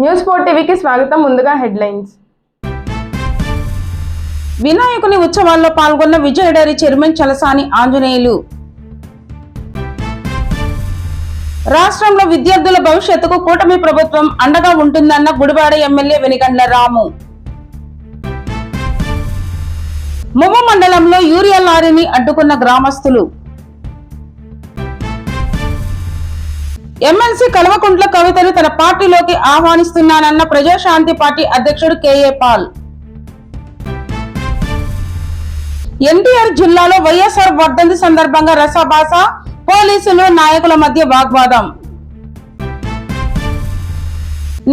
News four టీవీకి స్వాగతం ముందుగా హెడ్లైన్స్. వినాయకుని ఉత్సవాల్లో పాల్గొన్న విజయ డైరీ చైర్మన్ చలసాని ఆంజనేయులు. రాష్ట్రంలో విద్యార్థుల భవిష్యత్తుకు కూటమి ప్రభుత్వం అండగా ఉంటుందన్న గుడివాడ ఎమ్మెల్యే వెనిగండ్ల రాము. మువ్వ మండలంలో యూరియా లారీని అడ్డుకున్న గ్రామస్తులు. ఎమ్మెల్సీ కల్వకుంట్ల కవితను తన పార్టీలోకి ఆహ్వానిస్తున్నానన్న ప్రజాశాంతి పార్టీ అధ్యక్షుడు కేఏ పాల్. ఎన్టీఆర్ జిల్లాలో వైఎస్ఆర్ వర్ధంతి సందర్భంగా రసాబాస పోలీసులు నాయకుల మధ్య వాగ్వాదం.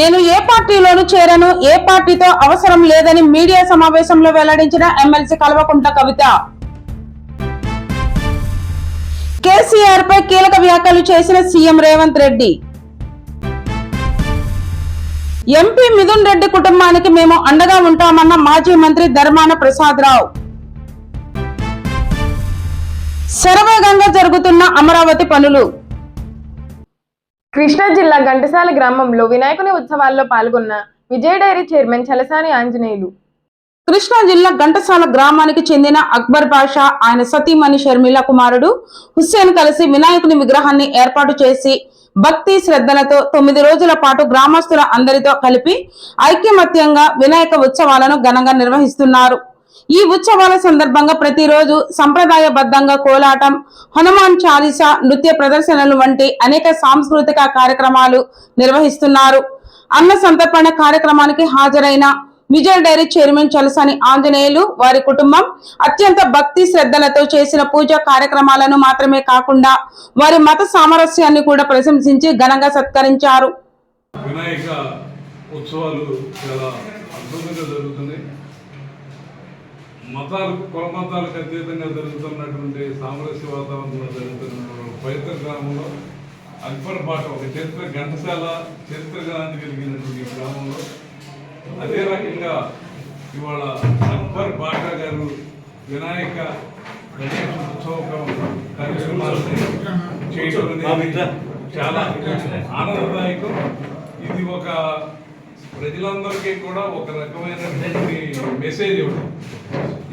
నేను ఏ పార్టీలోనూ చేరను ఏ పార్టీతో అవసరం లేదని మీడియా సమావేశంలో వెల్లడించిన ఎమ్మెల్సీ కల్వకుంట్ల కవిత. కేసీఆర్ పై కీలక వ్యాఖ్యలు చేసిన సీఎం రేవంత్ రెడ్డి. ఎంపీ మిథున్ రెడ్డి కుటుంబానికి మేము అండగా ఉంటామన్న మాజీ మంత్రి ధర్మాన ప్రసాద్ రావు. శరవేగంగా జరుగుతున్న అమరావతి పనులు. కృష్ణా జిల్లా ఘంటసాల గ్రామంలో వినాయకుని ఉత్సవాల్లో పాల్గొన్న విజయ డైరీ చైర్మన్ చలసాని ఆంజనేయులు. కృష్ణా జిల్లా ఘంటసాల గ్రామానికి చెందిన అక్బర్ బాషా ఆయన సతీమణి షర్మిల కుమారుడు హుస్సేన్ కలిసి వినాయకుని విగ్రహాన్ని ఏర్పాటు చేసి భక్తి శ్రద్ధలతో తొమ్మిది రోజుల పాటు గ్రామస్తుల అందరితో కలిపి ఐక్యమత్యంగా వినాయక ఉత్సవాలను ఘనంగా నిర్వహిస్తున్నారు. ఈ ఉత్సవాల సందర్భంగా ప్రతిరోజు సంప్రదాయబద్ధంగా కోలాటం హనుమాన్ చాలీసా నృత్య ప్రదర్శనలు వంటి అనేక సాంస్కృతిక కార్యక్రమాలు నిర్వహిస్తున్నారు. అన్న సంతర్పణ కార్యక్రమానికి హాజరైన విజయ డైరీ చైర్మన్ చలసాని ఆంజనేయులు వారి కుటుంబం అత్యంత భక్తి శ్రద్ధలతో చేసిన పూజా కార్యక్రమాలను మాత్రమే కాకుండా వారి మత సామరస్యాన్ని కూడా ప్రశంసించి ఘనంగా సత్కరించారు. వినాయక ఉత్సవాలు చాలా అద్భుతంగా జరుగుతున్నాయి. మతాలు కులమతాలకు అతీతంగా జరుగుతున్నటువంటి సామరస్య వాతావరణంలో జరుగుతున్న పవిత్ర గ్రామంలో అక్బర్ పాట ఒక చరిత్ర ఘంటసాల చరిత్ర గాంధీ కలిగినటువంటి గ్రామంలో అదే రకంగా ఇవాళ అక్బర్ బాటా గారు వినాయక గణేష ఉత్సవ కార్యక్రమాలని చేయడం అనేది చాలా ఆనందదాయకం. ఇది ఒక ప్రజలందరికీ కూడా ఒక రకమైనటువంటి మెసేజ్ ఇవ్వడం.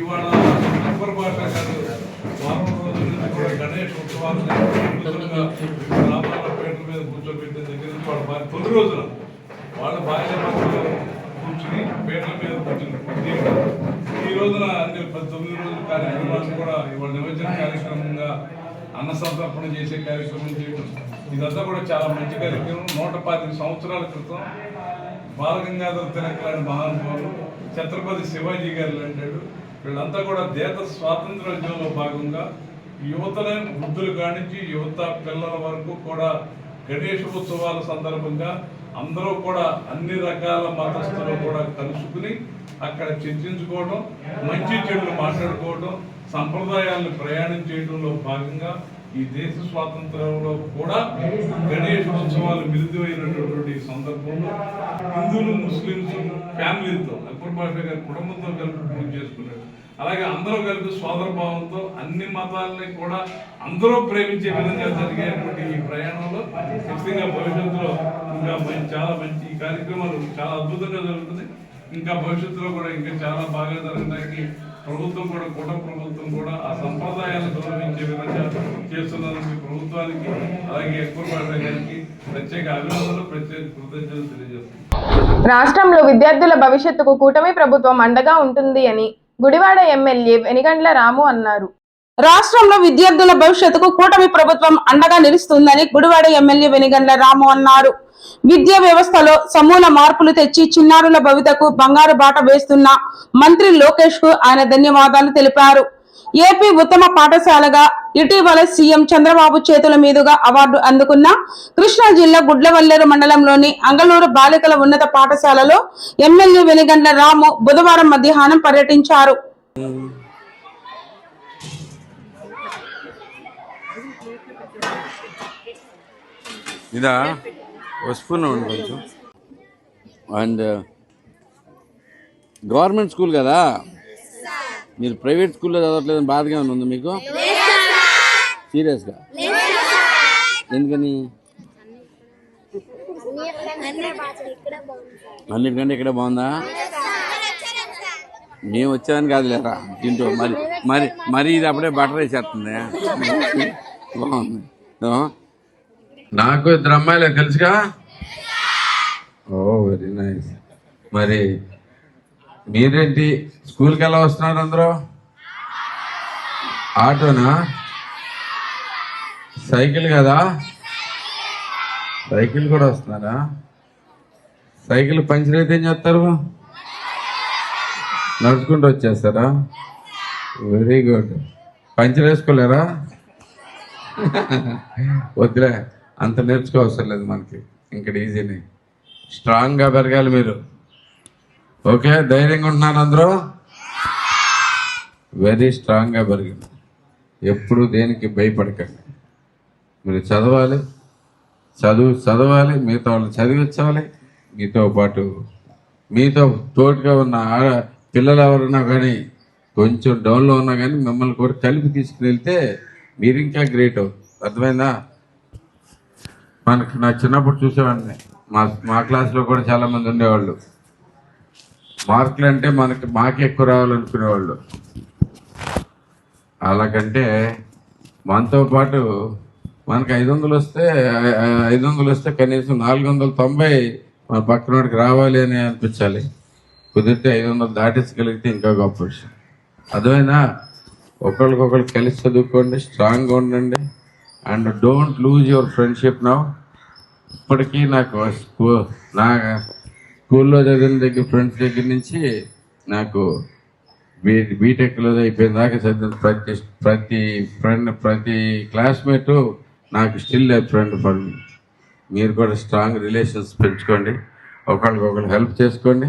ఇవాళ అక్బర్ భాష గారు వారం రోజుల నుంచి కూడా గణేష్ అద్భుతంగా గ్రామాల పేటల మీద కూర్చోబెట్టిన దగ్గర నుంచి వాళ్ళ తొలి రోజున వాళ్ళ భార్య కూర్చుని పేటల మీద కూర్చుని ఈ రోజున అంటే తొమ్మిది రోజుల కార్యక్రమాన్ని కూడా ఇవాళ నిమజ్జన కార్యక్రమంగా అన్న సంతర్పణ చేసే కార్యక్రమం చేయడం. ఇదంతా కూడా చాలా మంచి కార్యక్రమం. నూట పాతిక సంవత్సరాల క్రితం బాలగంగాధర తిలక్ లాంటి మహానుభావులు ఛత్రపతి శివాజీ గారు లాంటాడు వీళ్ళంతా కూడా దేశ స్వాతంత్రోద్యమంలో భాగంగా యువతనే వృద్ధులు కానించి యువత పిల్లల వరకు కూడా గణేష ఉత్సవాల సందర్భంగా అందరూ కూడా అన్ని రకాల మతస్థులు కూడా కలుసుకుని అక్కడ చర్చించుకోవడం మంచి చెడులు మాట్లాడుకోవడం సంప్రదాయాలను ప్రయాణం చేయడంలో భాగంగా ఈ దేశ స్వాతంత్రంలో కూడా గణేష్ ఉత్సవాలు మిలితమైనటువంటి సందర్భంలో హిందువులు ముస్లింస్ ఫ్యామిలీతో అక్బర్ బాషా గారి కుటుంబంతో కలిపి పూజ చేసుకున్నాడు అలాగే అందరూ కలిపి సోదర భావంతో అన్ని మతాలని కూడా అందరూ ప్రేమించే విధంగా జరిగేటువంటి ఈ ప్రయాణంలో ఖచ్చితంగా భవిష్యత్తులో ఇంకా మంచి చాలా మంచి కార్యక్రమాలు చాలా అద్భుతంగా జరుగుతుంది ఇంకా భవిష్యత్తులో కూడా ఇంకా చాలా బాగా జరగడానికి ప్రభుత్వం కూడా కూట ప్రభుత్వం కూడా ఆ సంప్రదాయాలను గౌరవించే విధంగా చేస్తున్నందుకు ప్రభుత్వానికి అలాగే ఎక్కువ గారికి ప్రత్యేక అభినందనలు ప్రత్యేక కృతజ్ఞతలు తెలియజేస్తున్నాను. రాష్ట్రంలో విద్యార్థుల భవిష్యత్తుకు కూటమి ప్రభుత్వం అండగా ఉంటుంది అని గుడివాడ ఎమ్మెల్యే వెనిగండ్ల రాము అన్నారు. రాష్ట్రంలో విద్యార్థుల భవిష్యత్తుకు కూటమి ప్రభుత్వం అండగా నిలుస్తుందని గుడివాడ ఎమ్మెల్యే వెనిగండ్ల రాము అన్నారు. విద్యా వ్యవస్థలో సమూల మార్పులు తెచ్చి చిన్నారుల భవితకు బంగారు బాట వేస్తున్న మంత్రి లోకేష్కు ఆయన ధన్యవాదాలు తెలిపారు. ఏపీ ఉత్తమ పాఠశాలగా ఇటీవల సీఎం చంద్రబాబు చేతుల మీదుగా అవార్డు అందుకున్న కృష్ణా జిల్లా గుడ్లవల్లేరు మండలంలోని అంగళూరు బాలికల ఉన్నత పాఠశాలలో ఎమ్మెల్యే వెనిగండ్ల రాము బుధవారం మధ్యాహ్నం పర్యటించారు. ఇదా? కొంచెం. అండ్ గవర్నమెంట్ స్కూల్ కదా? మీరు ప్రైవేట్ స్కూల్లో చదవట్లేదని బాధగా ఉంది మీకు? సీరియస్గా? ఎందుకని? అన్నిటికంటే ఇక్కడ బాగుందా? మేము వచ్చామని కాదు లేరా తింటూ. మరి మరి మరి ఇది అప్పుడే బటర్ వేసేస్తుంది బాగుంది? నాకు ఇద్దరు అమ్మాయిలే తెలుసుగా? Oh very nice. మరి మీరేంటి స్కూల్కి ఎలా వస్తున్నారు అందరూ? ఆటోనా? సైకిల్ కదా? సైకిల్ కూడా వస్తున్నారా? సైకిల్ పంచర్ అయితే ఏం చేస్తారు? నడుచుకుంటూ వచ్చేస్తారా? Very good. పంచర్ వేసుకోలేరా? వద్దులే అంత నేర్చుకోవసరం లేదు మనకి. ఇక్కడ ఈజీని. స్ట్రాంగ్గా పెరగాలి మీరు. ఓకే ధైర్యంగా ఉంటున్నారు అందరూ? వెరీ స్ట్రాంగ్గా పెరిగింది ఎప్పుడు దేనికి భయపడకండి. మీరు చదవాలి. చదువు చదవాలి మిగతా వాళ్ళు చదివించాలి. మీతో పాటు మీతో తోడుగా ఉన్న ఆడ పిల్లలు ఎవరున్నా కానీ కొంచెం డౌన్లో ఉన్నా కానీ మిమ్మల్ని కూడా కలిపి తీసుకుని వెళ్తే మీరు ఇంకా గ్రేట్ అవుతుంది అర్థమైందా? మనకు నా చిన్నప్పుడు చూసేవాడిని. మా మా క్లాస్లో కూడా చాలామంది ఉండేవాళ్ళు. మార్కులు అంటే మనకి మాకే ఎక్కువ రావాలనుకునేవాళ్ళు. అలాగంటే మనతో పాటు మనకు ఐదు వందలు వస్తే ఐదు వందలు వస్తే కనీసం నాలుగు వందల తొంభై మన పక్కనోడికి రావాలి అని అనిపించాలి. కుదిరితే ఐదు వందలు దాటించగలిగితే ఇంకా గొప్ప విషయం. అర్థమైనా ఒకరికొకరు కలిసి చదువుకోండి స్ట్రాంగ్గా ఉండండి. And don't lose your friendship now ఇప్పటికీ నాకు స్కూ నా స్కూల్లో చదివిన దగ్గర ఫ్రెండ్స్ దగ్గర నుంచి నాకు బీ బీటెక్లో అయిపోయిన దాకా చదివిన ప్రతి ప్రతి ఫ్రెండ్ ప్రతి క్లాస్మేటు నాకు still a friend for me మీరు కూడా స్ట్రాంగ్ రిలేషన్స్ పెంచుకోండి. ఒకరికొకరు హెల్ప్ చేసుకోండి.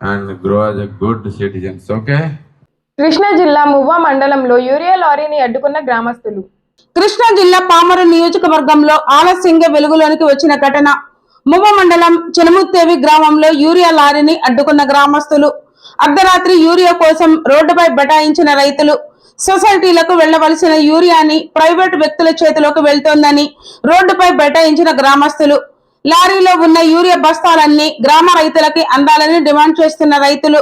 And grow as a good citizens okay Krishna జిల్లా మువ్వ మండలంలో యూరియా లారీని అడ్డుకున్న గ్రామస్తులు. కృష్ణా జిల్లా పామరు నియోజకవర్గంలో ఆలస్యంగా వెలుగులోనికి వచ్చిన ఘటన. మువ్వ మండలం చినముత్తేవి గ్రామంలో యూరియా లారీని అడ్డుకున్న గ్రామస్తులు. అర్ధరాత్రి యూరియా కోసం రోడ్డుపై బటాయించిన రైతులు. సొసైటీలకు వెళ్ళవలసిన యూరియాని ప్రైవేటు వ్యక్తుల చేతిలోకి వెళ్తోందని రోడ్డుపై బైఠాయించిన గ్రామస్తులు. లారీలో ఉన్న యూరియా బస్తాలన్నీ గ్రామ రైతులకి అందాలని డిమాండ్ చేస్తున్న రైతులు.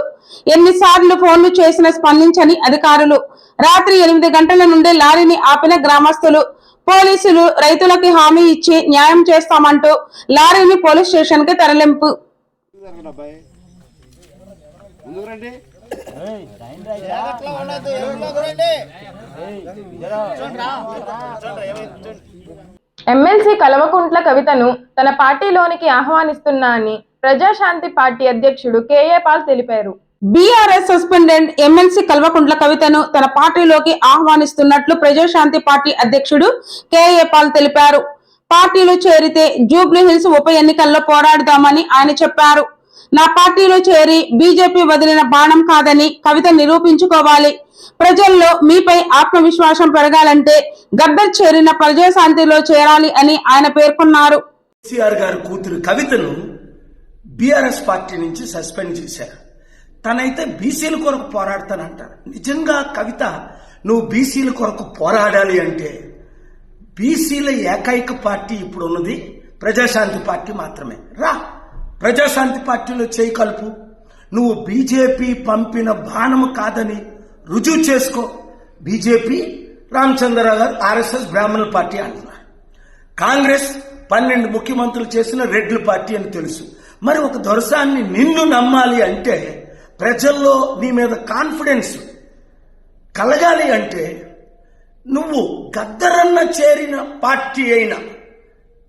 ఎన్నిసార్లు ఫోన్లు చేసినా స్పందించని అధికారులు. రాత్రి ఎనిమిది గంటల నుండి లారీని ఆపిన గ్రామస్తులు. పోలీసులు రైతులకి హామీ ఇచ్చి న్యాయం చేస్తామంటూ లారీని పోలీస్ స్టేషన్కి తరలింపు ఎమ్మెల్సీ కలవకుంట్ల కవితను తన పార్టీలోనికి ఆహ్వానిస్తున్నా అని ప్రజాశాంతి పార్టీ అధ్యక్షుడు కేఏ పాల్ తెలిపారు. బీఆర్ఎస్ సస్పెండెడ్ ఎమ్మెల్సీ కల్వకుంట్ల కవితను తన పార్టీలోకి ఆహ్వానిస్తున్నట్లు ప్రజాశాంతి పార్టీ అధ్యక్షుడు కేఏ పాల్ తెలిపారు. పార్టీలో చేరితే జూబ్లీ హిల్స్ ఉప ఎన్నికల్లో పోరాడదామని ఆయన చెప్పారు. నా పార్టీలో చేరి బీజేపీ వదిలిన బాణం కాదని కవిత నిరూపించుకోవాలి. ప్రజల్లో మీపై ఆత్మవిశ్వాసం పెరగాలంటే గద్దర్ చేరిన ప్రజాశాంతిలో చేరాలి అని ఆయన పేర్కొన్నారు. కేసీఆర్ గారి కూతురు కవితను బీఆర్ఎస్ పార్టీ నుంచి సస్పెండ్ చేశారు. తనైతే బీసీల కొరకు పోరాడతానంటారు. నిజంగా కవిత నువ్వు బీసీల కొరకు పోరాడాలి అంటే బీసీల ఏకైక పార్టీ ఇప్పుడు ఉన్నది ప్రజాశాంతి పార్టీ మాత్రమే. రా. ప్రజాశాంతి పార్టీలో చేయి కలుపు. నువ్వు బీజేపీ పంపిన బాణము కాదని రుజువు చేసుకో. బీజేపీ రామచంద్రరావు గారు ఆర్ఎస్ఎస్ బ్రాహ్మణుల పార్టీ అంటున్నారు. కాంగ్రెస్ పన్నెండు ముఖ్యమంత్రులు చేసిన రెడ్ల పార్టీ అని తెలుసు. మరి ఒక దొరసాన్ని నిన్ను నమ్మాలి అంటే ప్రజల్లో నీ మీద కాన్ఫిడెన్స్ కలగాలి అంటే నువ్వు గద్దరన్న చేరిన పార్టీ అయిన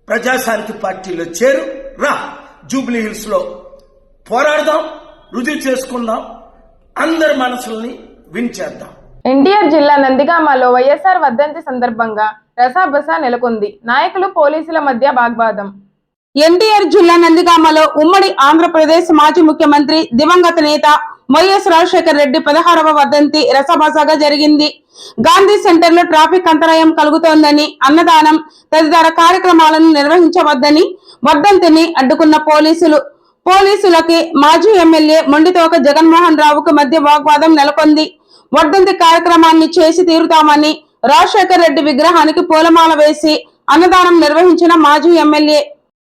ప్రజాశాంతి పార్టీలో చేరు. రా. జూబ్లీ హిల్స్లో పోరాడదాం రుజువు చేసుకుందాం అందరి మనసుల్ని వించేద్దాం ఎన్టీఆర్ జిల్లా నందిగామలో వైఎస్ఆర్ వర్ధంతి సందర్భంగా రసాబస నెలకొంది. నాయకులు పోలీసుల మధ్య వాగ్వాదం. ఎన్టీఆర్ జిల్లా నందిగామలో ఉమ్మడి ఆంధ్రప్రదేశ్ మాజీ ముఖ్యమంత్రి దివంగత నేత వైఎస్ రాజశేఖర రెడ్డి పదహారవ వర్ధంతి రసభాసాగా జరిగింది. గాంధీ సెంటర్లో ట్రాఫిక్ అంతరాయం కలుగుతోందని అన్నదానం తదితర కార్యక్రమాలను నిర్వహించవద్దని వర్ధంతిని అడ్డుకున్న పోలీసులు. పోలీసులకి మాజీ ఎమ్మెల్యే మొండితోక జగన్మోహన్ రావుకు మధ్య వాగ్వాదం నెలకొంది. వర్ధంతి కార్యక్రమాన్ని చేసి తీరుతామని రాజశేఖర్ రెడ్డి విగ్రహానికి పూలమాల వేసి అన్నదానం నిర్వహించిన మాజీ ఎమ్మెల్యే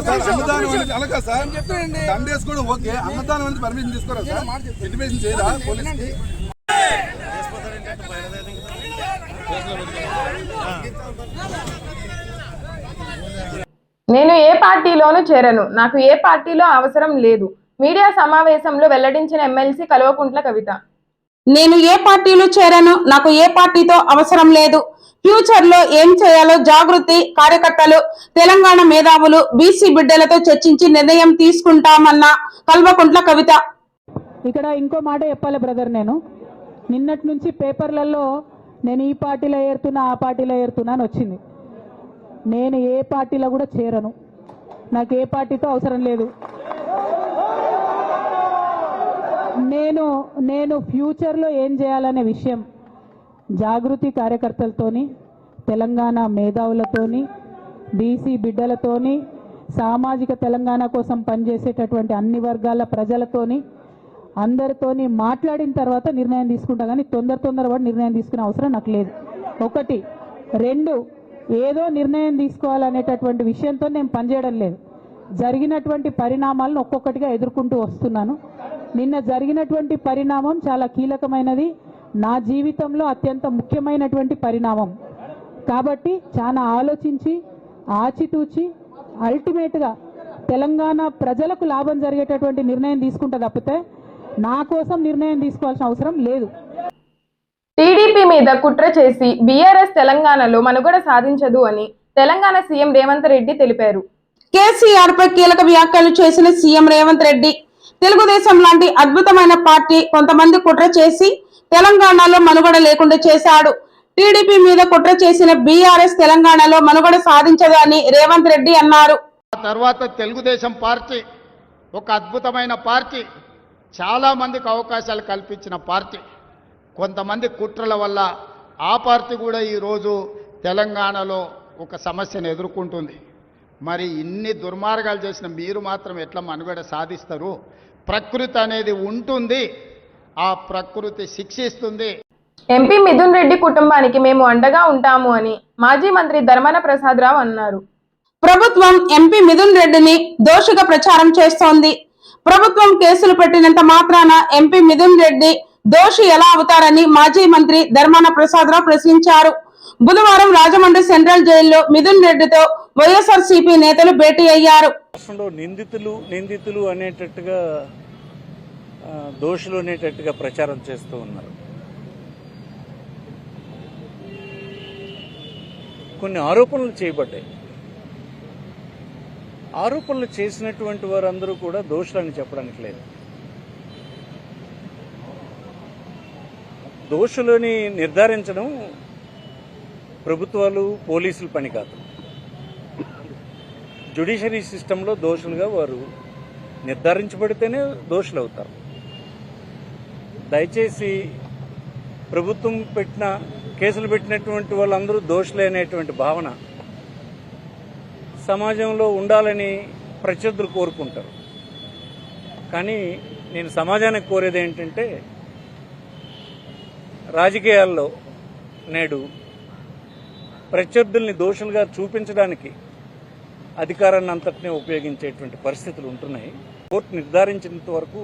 సార్ అన్నదానం అనేది అలాగా సార్ ఓకే అన్నదానం అనేది పర్మిషన్ తీసుకోరా సార్ చేయరా పోలీస్కి నేను ఏ పార్టీలోనూ చేరను. నాకు ఏ పార్టీలో అవసరం లేదు. మీడియా సమావేశంలో వెల్లడించిన ఎమ్మెల్సీ కల్వకుంట్ల కవిత. నేను ఏ పార్టీలో చేరాను నాకు ఏ పార్టీతో అవసరం లేదు. ఫ్యూచర్లో ఏం చేయాలో జాగృతి కార్యకర్తలు తెలంగాణ మేధావులు బీసీ బిడ్డలతో చర్చించి నిర్ణయం తీసుకుంటామన్న కల్వకుంట్ల కవిత. ఇక్కడ ఇంకో మాట చెప్పాలి బ్రదర్ నేను. నిన్నటి నుంచి పేపర్లలో నేను ఈ పార్టీలో ఏరుతున్నా ఆ పార్టీలో ఏరుతున్నా అని వచ్చింది. నేను ఏ పార్టీలో కూడా చేరను. నాకు ఏ పార్టీతో అవసరం లేదు. నేను నేను ఫ్యూచర్లో ఏం చేయాలనే విషయం జాగృతి కార్యకర్తలతోని తెలంగాణ మేధావులతోని బీసీ బిడ్డలతోని సామాజిక తెలంగాణ కోసం పనిచేసేటటువంటి అన్ని వర్గాల ప్రజలతోని అందరితోని మాట్లాడిన తర్వాత నిర్ణయం తీసుకుంటా కానీ తొందర తొందరపడి నిర్ణయం తీసుకునే అవసరం నాకు లేదు. ఒకటి. రెండు. ఏదో నిర్ణయం తీసుకోవాలనేటటువంటి విషయంతో నేను పనిచేయడం లేదు. జరిగినటువంటి పరిణామాలను ఒక్కొక్కటిగా ఎదుర్కొంటూ వస్తున్నాను. నిన్న జరిగినటువంటి పరిణామం చాలా కీలకమైనది. నా జీవితంలో అత్యంత ముఖ్యమైనటువంటి పరిణామం. కాబట్టి చాలా ఆలోచించి ఆచితూచి అల్టిమేట్గా తెలంగాణ ప్రజలకు లాభం జరిగేటటువంటి నిర్ణయం తీసుకుంటా తప్పితే నా కోసం నిర్ణయం తీసుకోవాల్సిన అవసరం లేదు. టీడీపీ మీద కుట్ర చేసి బీఆర్ఎస్ తెలంగాణలో మనుగడ సాధించదు అని తెలంగాణ సీఎం రేవంత్ రెడ్డి తెలిపారు. కేసీఆర్ పై కీలక వ్యాఖ్యలు చేసిన సీఎం రేవంత్ రెడ్డి తెలుగుదేశం లాంటి అద్భుతమైన పార్టీ కొంతమంది కుట్ర చేసి తెలంగాణలో మనుగడ లేకుండా చేశాడు. టీడీపీ మీద కుట్ర చేసిన బీఆర్ఎస్ తెలంగాణలో మనుగడ సాధించదని రేవంత్ రెడ్డి అన్నారు. ఆ తర్వాత తెలుగుదేశం పార్టీ ఒక అద్భుతమైన పార్టీ చాలామందికి అవకాశాలు కల్పించిన పార్టీ. కొంతమంది కుట్రల వల్ల ఆ పార్టీ కూడా ఈరోజు తెలంగాణలో ఒక సమస్యను ఎదుర్కొంటుంది. మరి ఇన్ని దుర్మార్గాలు చేసిన మీరు మాత్రం ఎట్లా మనుగడ సాధిస్తారు? ప్రకృతి అనేది ఉంటుంది. ఆ ప్రకృతి శిక్షిస్తుంది. ఎంపీ మిథున్ రెడ్డి కుటుంబానికి మేము అండగా ఉంటాము అని మాజీ మంత్రి ధర్మాన ప్రసాదరావు అన్నారు. ప్రభుత్వం ఎంపీ మిథున్ రెడ్డిని దోషిగా ప్రచారం చేస్తోంది. ప్రభుత్వం కేసులు పెట్టినంత మాత్రాన ఎంపీ మిథున్ రెడ్డి దోషి ఎలా అవుతారని మాజీ మంత్రి ధర్మాన ప్రసాదరావు ప్రశ్నించారు. బుధవారం రాజమండ్రి సెంట్రల్ జైల్లో మిథున్ రెడ్డితో వైఎస్ఆర్ నేతలు భేటీ అయ్యారు. నిందితులు నిందితులు అనేటట్టుగా దోషులు అనేటట్టుగా ప్రచారం చేస్తూ ఉన్నారు. కొన్ని ఆరోపణలు చేయబడ్డాయి. ఆరోపణలు చేసినటువంటి వారందరూ కూడా దోషులని చెప్పడానికి లేదు. దోషులని నిర్ధారించడం ప్రభుత్వాలు పోలీసుల పని కాదు. జ్యుడిషరీ సిస్టంలో దోషులుగా వారు నిర్ధారించబడితేనే దోషులు అవుతారు దయచేసి ప్రభుత్వం పెట్టిన కేసులు పెట్టినటువంటి వాళ్ళందరూ దోషులే అనేటువంటి భావన సమాజంలో ఉండాలని ప్రత్యర్థులు కోరుకుంటారు. కానీ నేను సమాజానికి కోరేది ఏంటంటే రాజకీయాల్లో నేడు ప్రత్యర్థుల్ని దోషులుగా చూపించడానికి అధికారాన్ని అంతటినే ఉపయోగించేటువంటి పరిస్థితులు ఉంటున్నాయి. కోర్టు నిర్ధారించినంత వరకు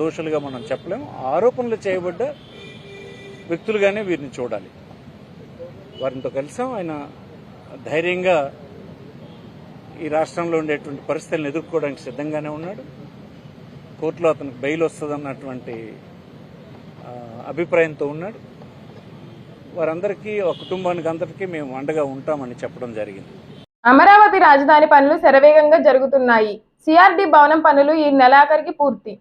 దోషులుగా మనం చెప్పలేము ఆరోపణలు చేయబడ్డ వ్యక్తులుగానే వీరిని చూడాలి. వారితో కలిసాం. ఆయన ధైర్యంగా ఈ రాష్ట్రంలో ఉండేటువంటి పరిస్థితులను ఎదుర్కోవడానికి సిద్ధంగానే ఉన్నాడు. కోర్టులో అతనికి బెయిల్ వస్తుందన్నటువంటి అభిప్రాయంతో ఉన్నాడు. వారందరికీ ఒక కుటుంబానికి అందరికీ మేము అండగా ఉంటామని చెప్పడం జరిగింది. అమరావతి రాజధాని పనులు శరవేగంగా జరుగుతున్నాయి. సిఆర్డి భవనం పనులు ఈ నెలాఖరికి పూర్తి.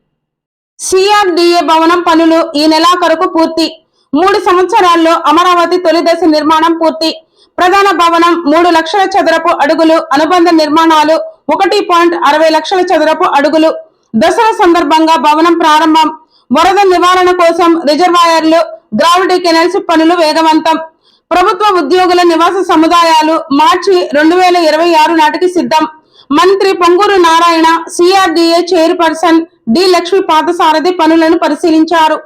సిఆర్డిఏ భవనం పనులు ఈ నెలాఖరుకు పూర్తి. మూడు సంవత్సరాల్లో అమరావతి తొలి దశ నిర్మాణం పూర్తి. ప్రధాన భవనం మూడు లక్షల చదరపు అడుగులు అనుబంధ నిర్మాణాలు ఒకటి పాయింట్ అరవై లక్షల చదరపు అడుగులు. దసరా సందర్భంగా భవనం ప్రారంభం. వరద నివారణ కోసం రిజర్వాయర్లు గ్రావిటీ కెనాల్స్ పనులు వేగవంతం. ప్రభుత్వ ఉద్యోగుల నివాస సముదాయాలు మార్చి రెండు వేల ఇరవై ఆరు నాటికి సిద్ధం. మంత్రి Ponguru Narayana CRDA chairperson D Lakshmi Padasarathi పనులను పరిశీలించారు.